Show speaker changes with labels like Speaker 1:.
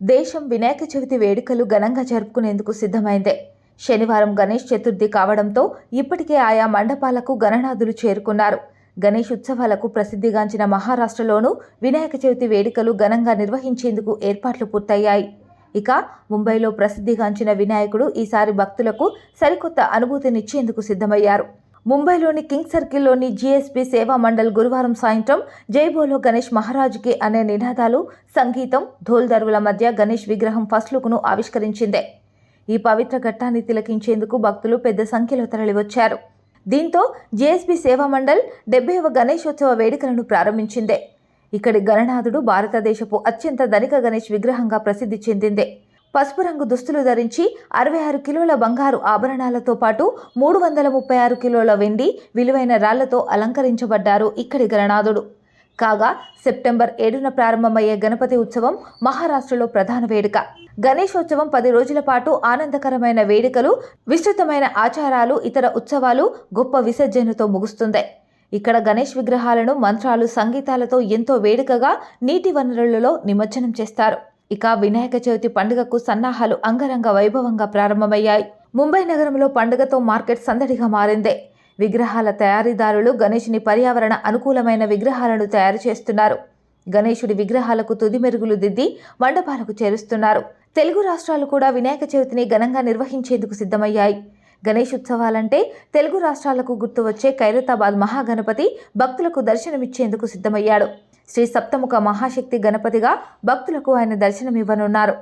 Speaker 1: దేశం వినాయక చవితి వేడుకలు ఘనంగా జరుపుకునేందుకు సిద్ధమైంది. శనివారం గణేష్ చతుర్థి కావడంతో ఇప్పటికే ఆయా మండపాలకు గణనాథులు చేరుకున్నారు. గణేష్ ఉత్సవాలకు ప్రసిద్ధిగాంచిన మహారాష్ట్రలోనూ వినాయక చవితి వేడుకలు ఘనంగా నిర్వహించేందుకు ఏర్పాట్లు పూర్తయ్యాయి. ఇక ముంబైలో ప్రసిద్ధిగాంచిన వినాయకుడు ఈసారి భక్తులకు సరికొత్త అనుభూతినిచ్చేందుకు సిద్ధమయ్యారు. ముంబైలోని కింగ్ సర్కిల్లోని జీఎస్పీ సేవా మండల్ గురువారం సాయంత్రం జైబోలో గణేష్ మహారాజుకి అనే నినాదాలు సంగీతం ధోల్దరువుల మధ్య గణేష్ విగ్రహం ఫస్ట్ లుక్ను ఆవిష్కరించిందే. ఈ పవిత్ర ఘట్టాన్ని తిలకించేందుకు భక్తులు పెద్ద సంఖ్యలో తరలివచ్చారు. దీంతో జేఎస్బీ సేవా మండల్ డెబ్బైవ గణేశోత్సవ వేడుకలను ప్రారంభించిందే. ఇక్కడి గణనాథుడు భారతదేశపు అత్యంత ధనిక గణేష్ విగ్రహంగా ప్రసిద్ధి చెందిందే. పసుపు రంగు దుస్తులు ధరించి అరవై ఆరు కిలోల బంగారు ఆభరణాలతో పాటు మూడు వందల ముప్పై ఆరు కిలోల వెండి విలువైన రాళ్ళతో అలంకరించబడ్డారు ఇక్కడి గణనాథుడు. కాగా సెప్టెంబర్ ఏడున ప్రారంభమయ్యే గణపతి ఉత్సవం మహారాష్ట్రలో ప్రధాన వేడుక. గణేశోత్సవం పది రోజుల పాటు ఆనందకరమైన వేడుకలు విస్తృతమైన ఆచారాలు ఇతర ఉత్సవాలు గొప్ప విసర్జనతో ముగుస్తుంది. ఇక్కడ గణేష్ విగ్రహాలను మంత్రాలు సంగీతాలతో ఎంతో వేడుకగా నీటి వనరులలో నిమజ్జనం చేస్తారు. ఇక వినాయక చవితి పండుగకు సన్నాహాలు అంగరంగ వైభవంగా ప్రారంభమయ్యాయి. ముంబై నగరంలో పండుగతో మార్కెట్ సందడిగా మారిందే. విగ్రహాల తయారీదారులు గణేషుని పర్యావరణ అనుకూలమైన విగ్రహాలను తయారు చేస్తున్నారు. గణేశుడి విగ్రహాలకు తుది మెరుగులు దిద్ది మండపాలకు చేరుస్తున్నారు. తెలుగు రాష్ట్రాలు కూడా వినాయక చవితిని ఘనంగా నిర్వహించేందుకు సిద్ధమయ్యాయి. గణేష్ ఉత్సవాలంటే తెలుగు రాష్ట్రాలకు గుర్తు వచ్చే ఖైరతాబాద్ మహాగణపతి భక్తులకు దర్శనమిచ్చేందుకు సిద్ధమయ్యాడు. శ్రీ సప్తముఖ మహాశక్తి గణపతిగా భక్తులకు ఆయన దర్శనమివ్వనున్నారు.